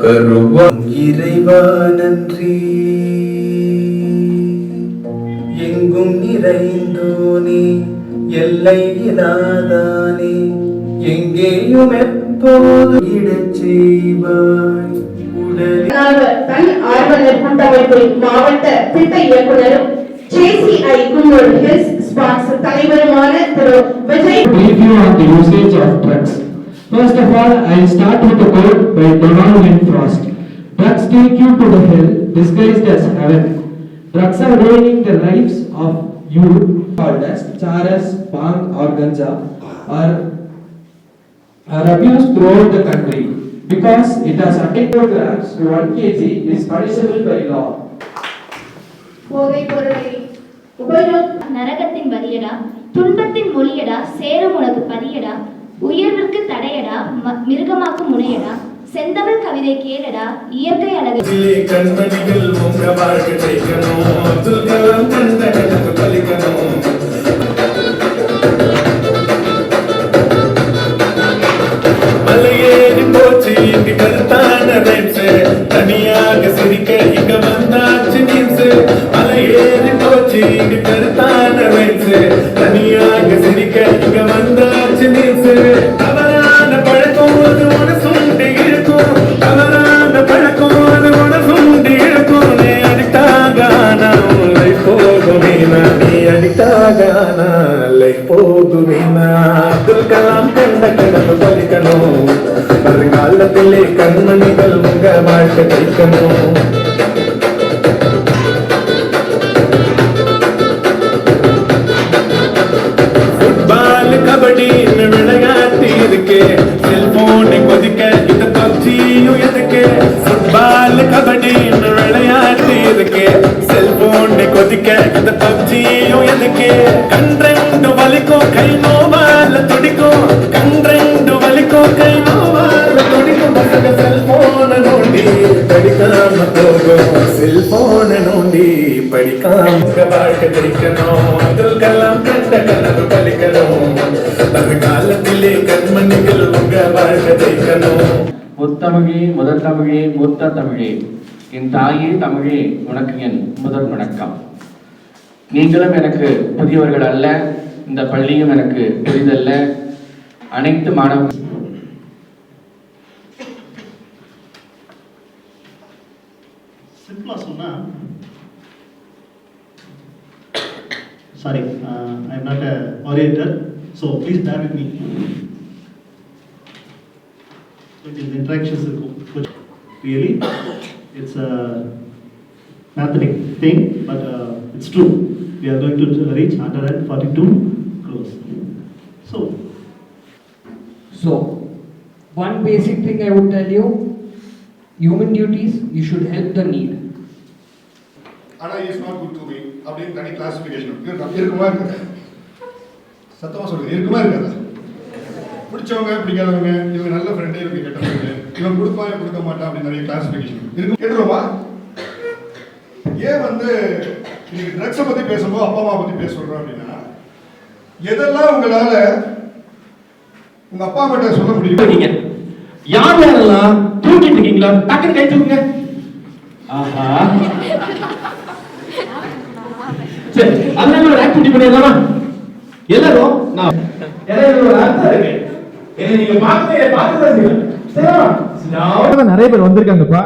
கருவம் இறைவா நன்றி. எங்கும் நிறைந்தோனே எல்லை இல்லாதானே எங்கேயும் எப்போது இடச் செய்வாய். உடலில் தன் ஆர்வலர் கூட்டமைப்பின் மாவட்ட திட்ட இயக்குநரும் ஜேசிஐ குன்னூர் ஹில்ஸ் ஸ்பான்சர் தலைவருமான திரு Vijay brief you on the usage of drugs. First of all, I'll start with a quote by Donald Winfrost. Drugs take you to the hell disguised as heaven. Drugs are ruining the lives of youth called as charas, bhang or ganja are, are abused throughout the country because it has attained grams to 1 kg is punishable by law. போதைப் பொருளை உபயோக நரகத்தின் வலியடா துன்பத்தின் மொழியடா சேரும் உனக்கு பதியடா உயர்விற்கு தடையடா மிருகமாக்கும் முனையடா செந்தமிழ் கவிதை கேளடா இயற்கை அழகு. இதிலே கண்மணிகள் உங்க வாழ்க்கை வாழ்க்கை ஜெயிக்கணும் அப்துல் கலாம் கண்ட கனவு பலிக்கணும் வருங்காலத்திலே கண்மணிகள் உங்க வாழ்க்கை ஜெயிக்கணும். முத்தமிழே முதல் தமிழே மூத்த தமிழே. என் தாயே தமிழே உனக்கு என் முதல் வணக்கம். நீங்களும் எனக்கு புதியவர்கள் அல்ல இந்த பள்ளியும் எனக்கு புதிதல்ல. அனைத்து மாணவ சிம்பிளாக சொன்னால் Sorry I am not a orator so please bear with me இந்த இன்ட்ராக்ஷன்ஸ் இருக்கும் really it's a mechanic thing but it's true we are going to reach hundred and forty two crores so So, one basic thing I would tell you, human duties, you should help the need. ஆனா is not good to me அப்படின்னு தனி classification இருக்குமா இருக்காது? சத்தமா சொல்லுங்க. இருக்குமா இருக்காதா? பிடிச்சவங்க பிடிக்காதவங்க இவங்க நல்ல ஃப்ரெண்டு இவங்க கெட்ட ஃப்ரெண்டு இவன் கொடுப்பான் கொடுக்க மாட்டான் அப்படின்னு நிறைய கிளாசிஃபிகேஷன் இருக்கு. கேட்டுருமா ஏன் வந்து இன்னைக்கு ட்ரக்ஸை பத்தி பேசும்போது அப்பா அம்மா பத்தி பேச அப்படின்னா எதெல்லாம் உங்களால உங்க அப்பா கிட்ட சொல்ல முடியும் நீங்கள் யார் யாரெல்லாம் தூக்கிட்டு இருக்கீங்களா டக்குன்னு கை தூக்குங்க. ஆஹா. சரி அதனால ஒரு ஆக்டிவிட்டி பண்ணிடலாமா எல்லாரும் நான் நிறைய பேர் வந்திருக்காங்கப்பா.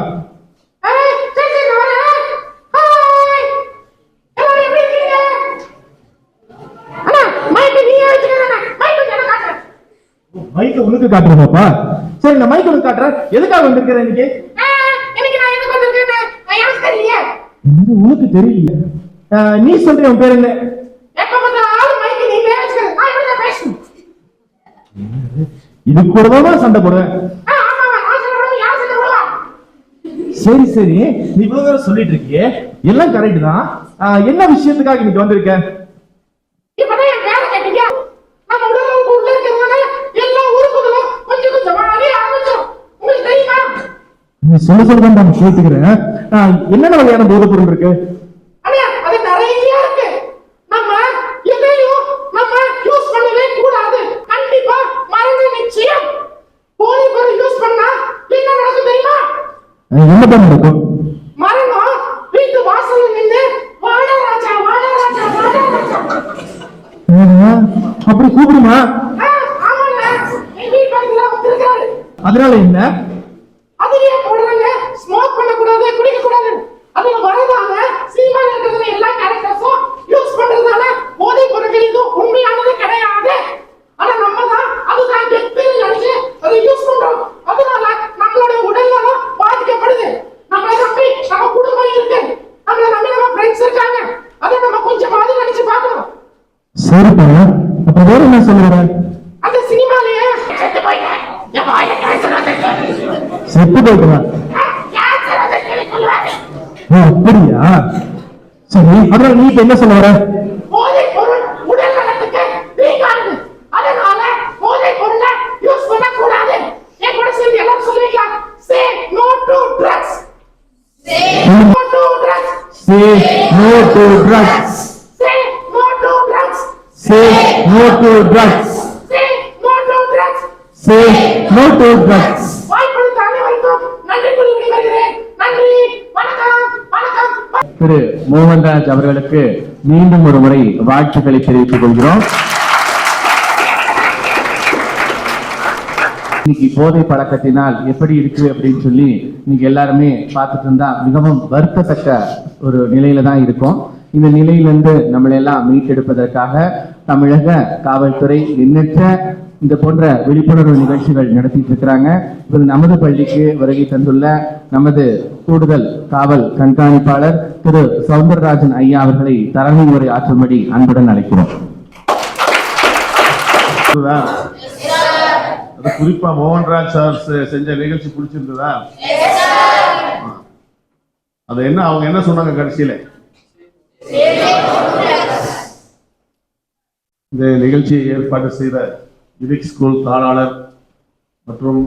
மைக்க உனக்கு காட்டுறதாப்பா சரி நான் மைக் உனக்கு காட்டுறேன். எதுக்காக வந்திருக்கிறேன் இன்னைக்கு? இது உனக்கு தெரியல நீ சொல்ற உன் பேர் என்ன? இது கூட சண்டை போடுவேன் சரி சரி. நீ இவ்வளவு தூரம் சொல்லிட்டு இருக்கியே. எல்லாம் கரெக்ட் தான். என்ன விஷயத்துக்காக இன்னைக்கு வந்திருக்க? நீ சொல்ல சொல்ல தான் நான் கேட்டுக்கிறேன். என்னென்ன வகையான போதைப் பொருள் இருக்கு? அமைதியா இருக்கு நம்ம எதையும் நம்ம யூஸ் பண்ணவே கூடாது. கண்டிப்பா மரண நிச்சயம். போதை பொருள் யூஸ் பண்ணா என்ன நடக்கும் தெரியுமா? என்ன நடக்கும்? மரணம். வீட்டு வாசல்ல நின்று வாடா ராஜா வாடா அப்படி கூப்பிடுமா? அதனால என்ன? அதுலயே போடுறாங்க. ஸ்மோக் பண்ண கூடாது குடிக்க கூடாது அதுல வரதா எல்லா கேரக்டர்ஸும் யூஸ் பண்றதால போதை பொருட்கள் இதுவும் உண்மையானது கிடையாது. ஆனா நம்ம தான் அதுதான் கெத்துன்னு நினைச்சு அதை யூஸ் பண்றோம். அதனால நம்மளோட உடல் நலம் பாதிக்கப்படுது. நம்மளை நம்பி நம்ம குடும்பம் இருக்கு. நம்மளை நம்பி நம்ம ஃப்ரெண்ட்ஸ் இருக்காங்க. அதை நம்ம கொஞ்சமாவது நினைச்சு பார்க்கணும். சரிப்பா அப்ப வேற என்ன சொல்லுற? அந்த சினிமாலயே செத்து போயிட்டேன் செத்து ஓ அப்படியா? சரி அதனால நீ இப்ப என்ன சொல்ல வர? போதைப் பொருள் உடல் நலத்துக்கு தீங்கானது அதனால போதைப் பொருளை யூஸ் பண்ணக்கூடாது. என் கூட சேர்ந்து எல்லாரும் சொல்லுவீங்களா? Say no to drugs no திரு மோகன்ராஜ் அவர்களுக்கு மீண்டும் ஒரு முறை வாழ்த்துக்களை தெரிவித்துக் கொள்கிறோம். இன்னைக்கு போதை பழக்கத்தினால் எப்படி இருக்கு அப்படின்னு சொல்லி இன்னைக்கு எல்லாருமே பார்த்துட்டு இருந்தா மிகவும் வருத்தத்தக்க ஒரு நிலையில தான் இருக்கும். இந்த நிலையிலிருந்து நம்மளை எல்லாம் மீட்டெடுப்பதற்காக தமிழக காவல்துறை எண்ணற்ற இந்த போன்ற விழிப்புணர்வு நிகழ்ச்சிகள் நடத்திட்டு இருக்கிறாங்க. இப்போது நமது பள்ளிக்கு வருகை தந்துள்ள நமது கூடுதல் காவல் கண்காணிப்பாளர் திரு சவுந்தரராஜன் ஐயா அவர்களை தலைமை உரை ஆற்றும்படி அன்புடன் அழைக்கிறோம். அது குறிப்பா மோகன்ராஜ் சார் செஞ்ச நிகழ்ச்சி பிடிச்சிருந்ததா? அது என்ன அவங்க என்ன சொன்னாங்க கடைசியில? இந்த நிகழ்ச்சியை ஏற்பாடு செய்த இபிக் ஸ்கூல் தாளாளர் மற்றும்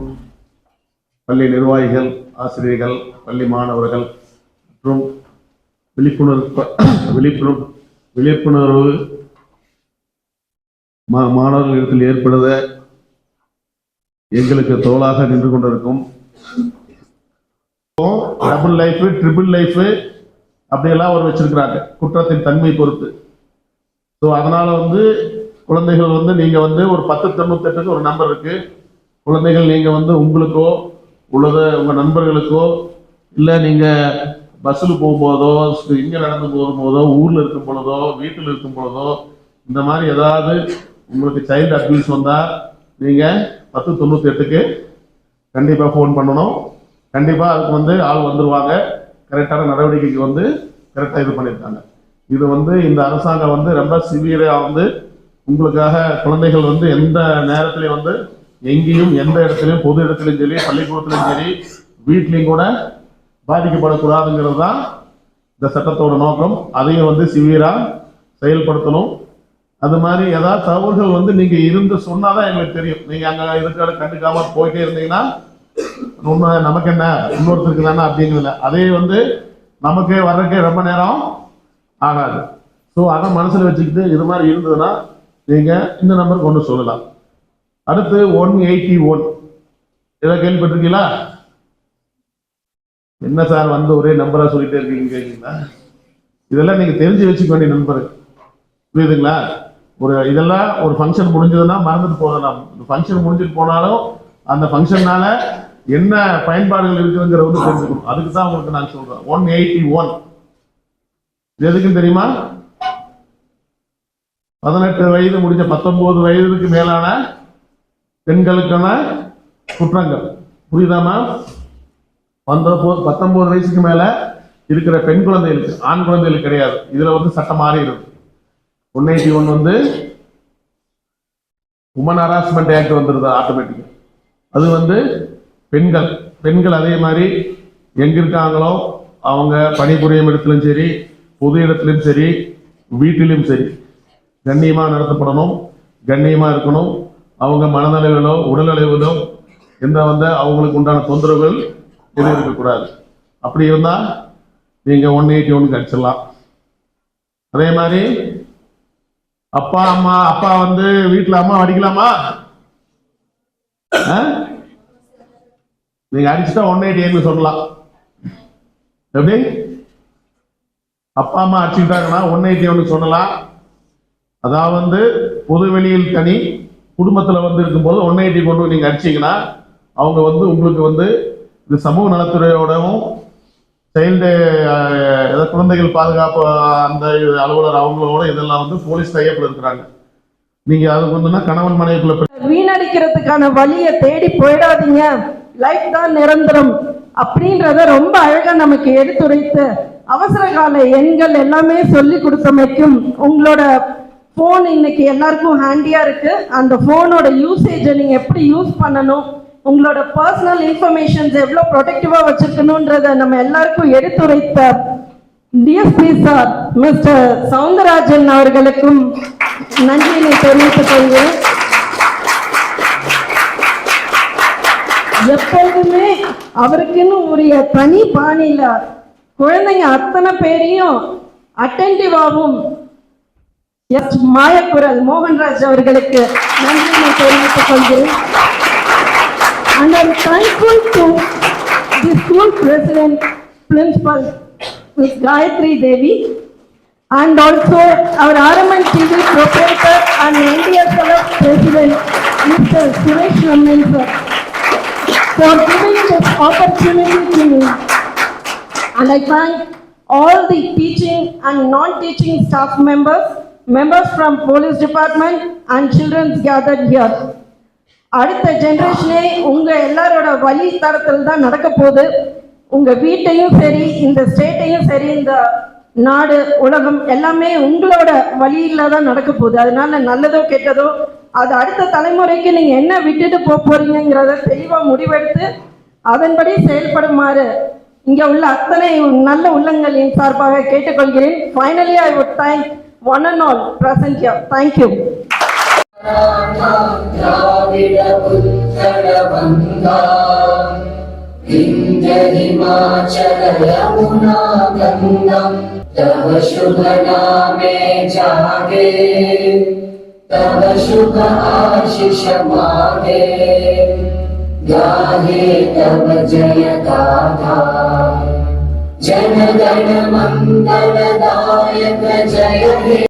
பள்ளி நிர்வாகிகள் ஆசிரியர்கள் பள்ளி மாணவர்கள் மற்றும் விழிப்புணர்வு விழிப்புணர்வு விழிப்புணர்வு மா மாணவர்களிடத்தில் ஏற்படுத எங்களுக்கு தோளாக நின்று கொண்டிருக்கும். டபுள் லைஃப் ட்ரிபிள் லைஃப் அப்படியெல்லாம் அவர் வச்சிருக்கிறாங்க. குற்றத்தின் தன்மை பொறுத்து. ஸோ அதனால வந்து குழந்தைகள் வந்து நீங்கள் வந்து ஒரு பத்து தொண்ணூத்தெட்டுக்கு ஒரு நம்பர் இருக்குது குழந்தைகள் நீங்கள் வந்து உங்களுக்கோ உள்ளத உங்கள் நண்பர்களுக்கோ இல்லை நீங்கள் பஸ்ஸில் போகும்போதோ இங்கே நடந்து போகும்போதோ ஊரில் இருக்கும் பொழுதோ வீட்டில் இருக்கும் பொழுதோ இந்த மாதிரி ஏதாவது உங்களுக்கு சைல்டு அப்யூஸ் வந்தால் நீங்கள் பத்து தொண்ணூற்றி எட்டுக்கு கண்டிப்பாக ஃபோன் பண்ணணும். கண்டிப்பாக அதுக்கு வந்து ஆள் வந்துடுவாங்க கரெக்டான நடவடிக்கைக்கு வந்து கரெக்டாக இது பண்ணியிருக்காங்க இது வந்து இந்த அரசாங்கம் வந்து ரொம்ப சிவியராக வந்து உங்களுக்காக குழந்தைகள் வந்து எந்த நேரத்திலையும் வந்து எங்கேயும் எந்த இடத்துலையும் பொது இடத்துலையும் சரி பள்ளிக்கூடத்துலையும் சரி வீட்லையும் கூட பாதிக்கப்படக்கூடாதுங்கிறது தான் இந்த சட்டத்தோட நோக்கம். அதையும் வந்து சிவியராக செயல்படுத்தணும். அது மாதிரி ஏதாவது தவறுகள் வந்து நீங்கள் இருந்து சொன்னாதான் எங்களுக்கு தெரியும். நீங்கள் அங்கே இருக்கிற கண்டுக்காம போயிட்டே இருந்தீங்கன்னா உண்மை நமக்கு என்ன இன்னொருத்தருக்கு தானே அப்படிங்கிறதுல அதே வந்து நமக்கு வர்றதுக்கே ரொம்ப நேரம் ஆகாது. ஸோ அதை மனசில் வச்சுக்கிட்டு இது மாதிரி இருந்ததுன்னா நீங்கள் இந்த நம்பருக்கு ஒன்று சொல்லலாம். அடுத்து ஒன் எயிட்டி ஒன் இதை கேள்விப்பட்டிருக்கீங்களா? என்ன சார் வந்து ஒரே நம்பராக சொல்லிட்டே இருக்கீங்க கேட்குறீங்களா இதெல்லாம் நீங்கள் தெரிஞ்சு வச்சுக்க வேண்டிய நம்பர் புரியுதுங்களா? ஒரு இதெல்லாம் ஒரு ஃபங்க்ஷன் முடிஞ்சதுன்னா மறந்துட்டு போகலாம். ஃபங்க்ஷன் முடிஞ்சுட்டு போனாலும் அந்த ஃபங்க்ஷன்னால என்ன பயன்பாடுகள் இருக்குதுங்கிற வந்து தெரிஞ்சுக்கணும். அதுக்கு தான் உங்களுக்கு நான் சொல்கிறேன் ஒன் எயிட்டி ஒன் இது எதுக்குன்னு தெரியுமா? பதினெட்டு வயது முடிஞ்ச பத்தொன்பது வயதுக்கு மேலான பெண்களுக்கான குற்றங்கள். புரியுதாமா பத்தொன்பது பத்தொன்பது வயசுக்கு மேலே இருக்கிற பெண் குழந்தைகளுக்கு ஆண் குழந்தைகளுக்கு கிடையாது. இதில் வந்து சட்டம் மாறி இருக்கு. ஒன் எயிட்டி ஒன் வந்து உமன் ஹராஸ்மெண்ட் ஆக்ட் வந்துடுது ஆட்டோமேட்டிக்காக அது வந்து பெண்கள் பெண்கள் அதே மாதிரி எங்க இருக்காங்களோ அவங்க பணிபுரியும் இடத்துலையும் சரி பொது இடத்துலையும் சரி வீட்டிலையும் சரி. கண்ணியமாக நடத்தப்படணும் கண்ணியமாக இருக்கணும். அவங்க மனநலவிலோ உடலளவிலோ எந்த வந்து அவங்களுக்கு உண்டான தொந்தரவுகள் எதுவும் இருக்கக்கூடாது. அப்படி இருந்தால் நீங்கள் ஒன் எயிட்டி ஒன் அடிச்சிடலாம். அதே மாதிரி அப்பா அம்மா அப்பா வந்து வீட்டில் அம்மா அடிக்கலாமா? நீங்க அடிச்சுட்டா ஒன் எயிட்டி சொல்லலாம். எப்படி? அப்பா அம்மா அடிச்சுக்கிட்டாங்கன்னா ஒன் எயிட்டி ஒன்று சொல்லலாம். அதாவது வந்து பொது வெளியில் தனி குடும்பத்தில் வந்து இருக்கும்போது ஒன் எயிட்டி கொண்டு நீங்கள் அடிச்சீங்கன்னா அவங்க வந்து உங்களுக்கு வந்து இது சமூக நலத்துறையோடவும் சைல்டு ஏதாவது குழந்தைகள் பாதுகாப்பு அந்த இது அலுவலர் அவங்களோட இதெல்லாம் வந்து போலீஸ் டைப்பில் இருக்கிறாங்க. நீங்கள் அது வந்துன்னா கணவன் மனைவிக்குள்ள வீணடிக்கிறதுக்கான வழியை தேடி போயிடாதீங்க. லைஃப் தான் நிரந்தரம் அப்படின்றத ரொம்ப அழகா நமக்கு எடுத்துரைத்து அவசர கால எண்கள் எல்லாமே சொல்லி கொடுத்தமைக்கும் உங்களோட ஃபோன் இன்னைக்கு எல்லாருக்கும் ஹேண்டியாக இருக்குது அந்த ஃபோனோட யூசேஜை நீங்கள் எப்படி யூஸ் பண்ணணும்? உங்களோட பர்சனல் இன்ஃபர்மேஷன்ஸ் எவ்வளோ ப்ரொடெக்டிவாக வச்சுருக்கணுன்றத நம்ம எல்லாருக்கும் எடுத்துரைத்த டிஎஸ்பி சார் மிஸ்டர் சவுந்தரராஜன் அவர்களுக்கும் நன்றியினை தெரிவித்துக் கொள்கிறேன். எப்பொழுதுமே அவருக்குன்னு உரிய தனி பாணியில் குழந்தைங்க அத்தனை பேரையும் அட்டென்டிவாகவும் எஸ் மாயக்குரல் மோகன்ராஜ் அவர்களுக்கு நன்றியினை தெரிவித்துக் கொள்கிறேன் and I'm thankful to the school president, principal, Ms. Gayatri Devi, and also our RMN TV proprietor and NDSLF president, Mr. Suresh Raman sir, for giving this opportunity to me. And I thank all the teaching and non-teaching staff members, members from police department and childrens gathered here. அடுத்த ஜென்ரேஷனே உங்க எல்லாரோட வழி தரத்தில் தான் நடக்க போகுது. உங்க வீட்டையும் சரி இந்த ஸ்டேட்டையும் சரி இந்த நாடு உலகம் எல்லாமே உங்களோட வழியில தான் நடக்க போகுது. அதனால நல்லதோ கெட்டதோ அது அடுத்த தலைமுறைக்கு நீங்க என்ன விட்டுட்டு போக போறீங்கிறத தெளிவா முடிவெடுத்து அதன்படி செயல்படுமாறு இங்க உள்ள அத்தனை நல்ல உள்ளங்களின் சார்பாக கேட்டுக்கொள்கிறேன். Finally I would thank one and all present here. Thank you. तव शुभ नामे जागे तव शुभ आशिष मागे गाहे तव जय गाथा జనగణ మంగళదాయక జయ.